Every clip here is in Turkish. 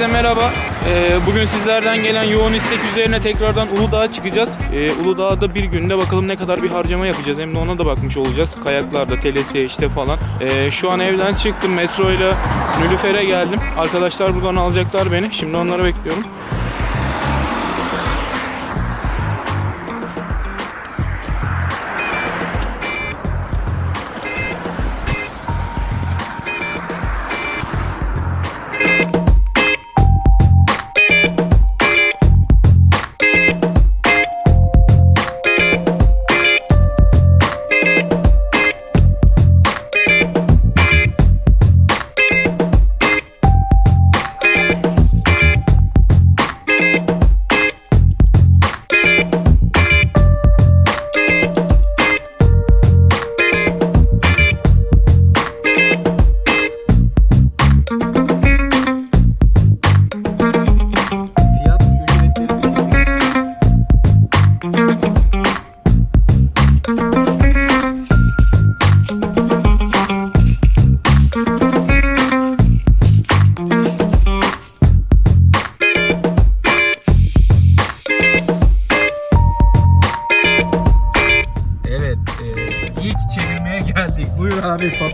Ee, bugün sizlerden gelen yoğun istek üzerine tekrardan Uludağ'a çıkacağız. Ee, Uludağ'da bir günde bakalım ne kadar bir harcama yapacağız. Hem de ona da bakmış olacağız. Kayaklarda, telesiye işte falan. Ee, şu an evden çıktım. Metroyla Nülüfer'e geldim. Arkadaşlar buradan alacaklar beni. Şimdi onları bekliyorum.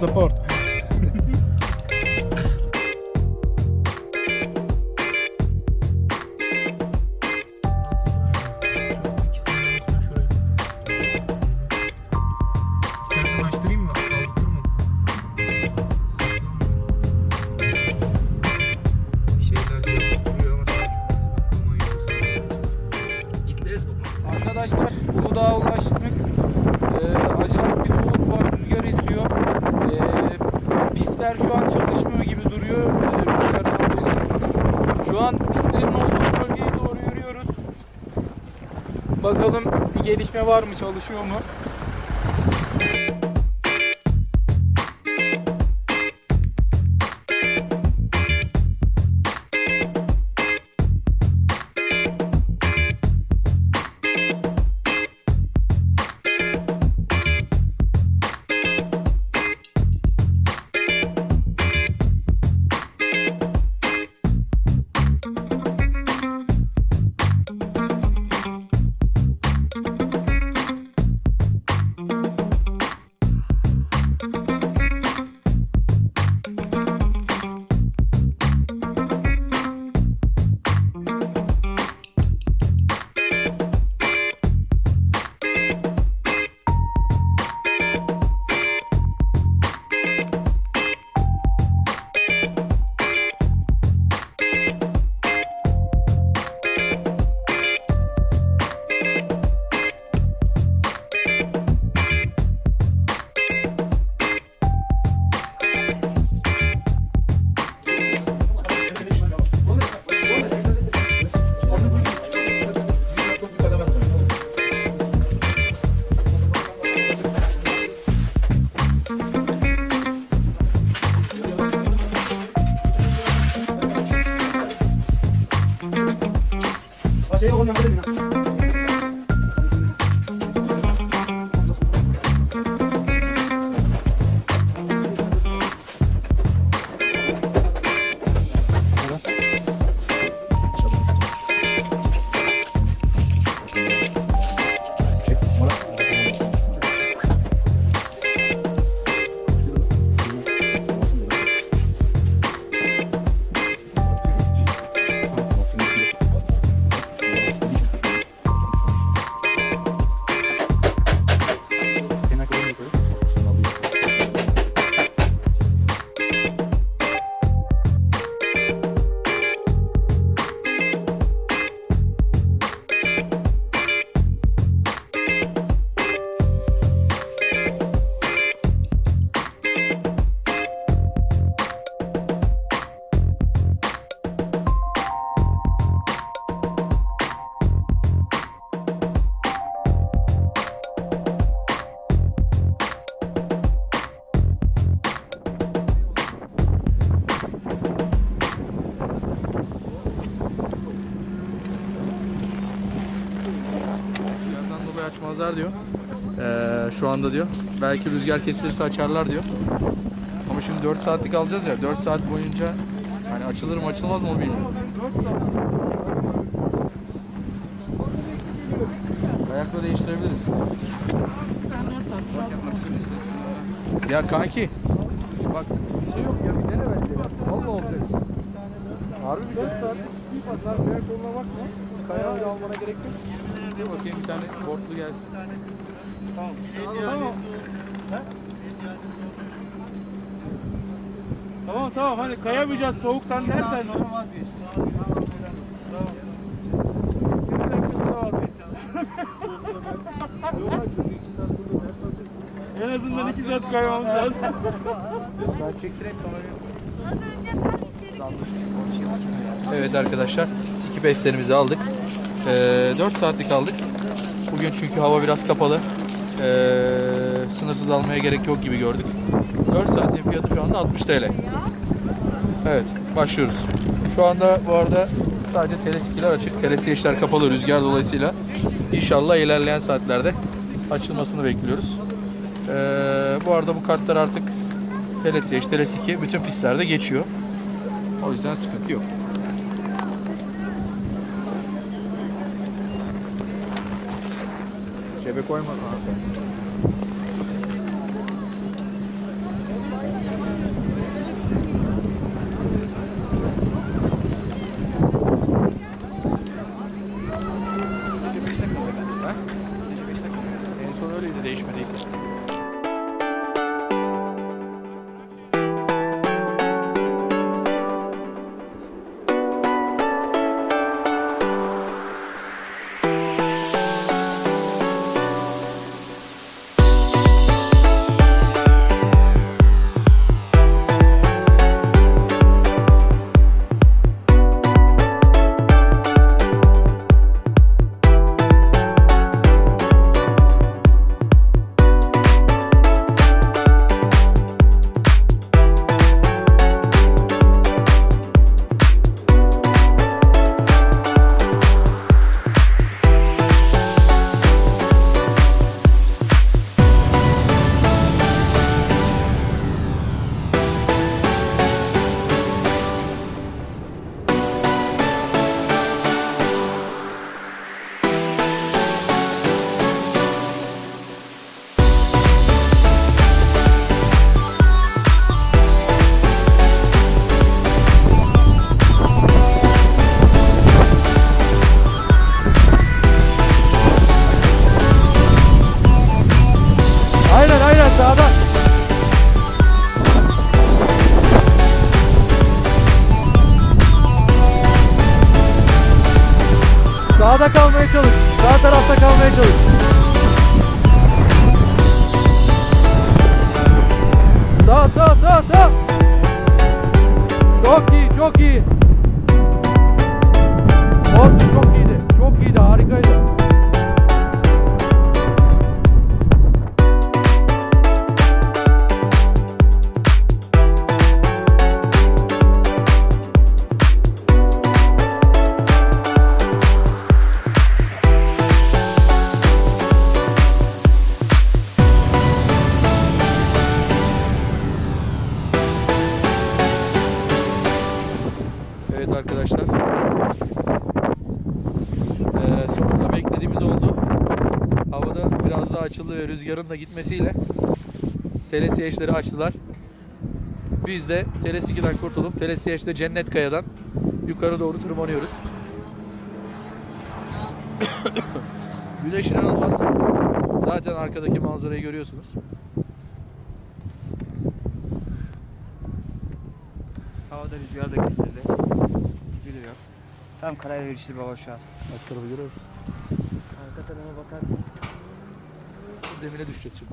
władze. Bakalım bir gelişme var mı, çalışıyor mu? Şu anda diyor. Belki rüzgar kesilirse açarlar diyor. Ama şimdi 4 saatlik alacağız ya. 4 saat boyunca hani açılır mı açılmaz mı bilmiyorum. Ayakla değiştirebiliriz. Ya kanki. Bak bir şey yok ya bir dene bence. Valla olacak. Harbi bir 4 saat bir pazar bir koluna bakma. Kayağı almana gerek yok. Bakayım bir tane bortlu gelsin. Tamam tamam hani kayamayacağız soğuktan dersen. En azından iki saat kaymamız lazım. Ben Evet arkadaşlar, skip eslerimizi aldık. Ee, 4 saatlik aldık. Bugün çünkü hava biraz kapalı. Ee, sınırsız almaya gerek yok gibi gördük. 4 saatin fiyatı şu anda 60 TL. Evet, başlıyoruz. Şu anda bu arada sadece teleskiler açık. Telesiyeciler kapalı rüzgar dolayısıyla. İnşallah ilerleyen saatlerde açılmasını bekliyoruz. Ee, bu arada bu kartlar artık Telesiyeç, Telesiki bütün pistlerde geçiyor. O yüzden sıkıntı yok. Sabe como é, mano? Sağda kalmaya çalış. Sağ tarafta kalmaya çalış. Sağ sağ sağ sağ. Çok iyi çok iyi. Çok, çok iyiydi. Çok iyiydi harikaydı. Beklediğimiz oldu. Havada biraz daha açıldı ve rüzgarın da gitmesiyle telesiyeçleri açtılar. Biz de Telesiki'den kurtulup Telesiyeç'te Cennet Kaya'dan yukarı doğru tırmanıyoruz. Güneş inanılmaz. Zaten arkadaki manzarayı görüyorsunuz. Havada rüzgar da kesildi. Tipi duruyor. Tam karar verişli hava şu an. Alt tarafı görüyor musun? Arka tarafa bakarsanız. Zemine düşeceğiz şimdi.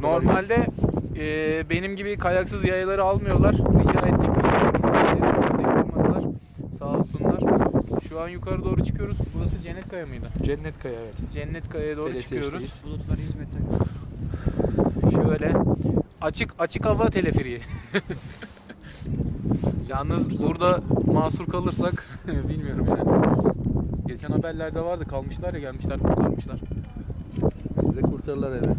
Normalde e, benim gibi kayaksız yayaları almıyorlar. Rica ettik. Sağ olsunlar. Şu an yukarı doğru çıkıyoruz. Burası Cennet Kaya mıydı? Cennet Kaya evet. Cennet Kaya'ya doğru Telesiyeç'teyiz. çıkıyoruz. Bulutlar 100 metre. Şöyle açık açık hava teleferiği. Yalnız burada mahsur kalırsak bilmiyorum yani. Geçen haberlerde vardı kalmışlar ya gelmişler kurtarmışlar. Bizi de kurtarırlar evet.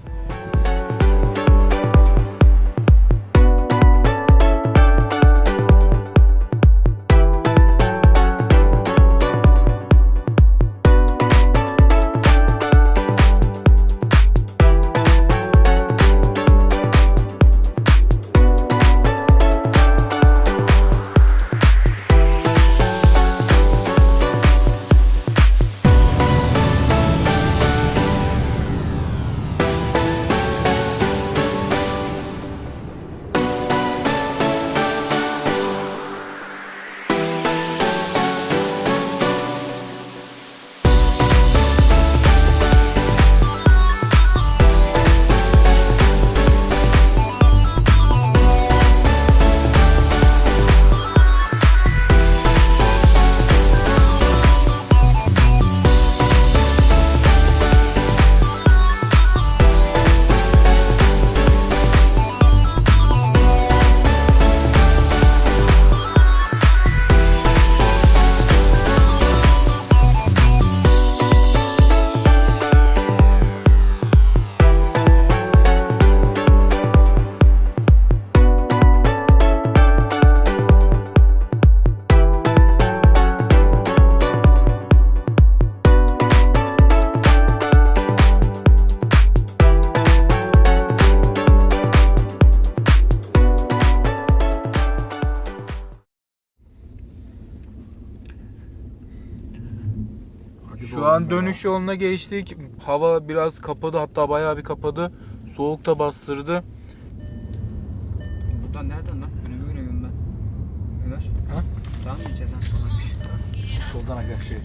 Dönüş yoluna geçtik. Hava biraz kapadı hatta bayağı bir kapadı. Soğuk da bastırdı. Buradan nereden lan? Önümü güneyim ben. Ömer. Ha? Sağ mı gideceğiz lan? Solakmış. Soldan şey.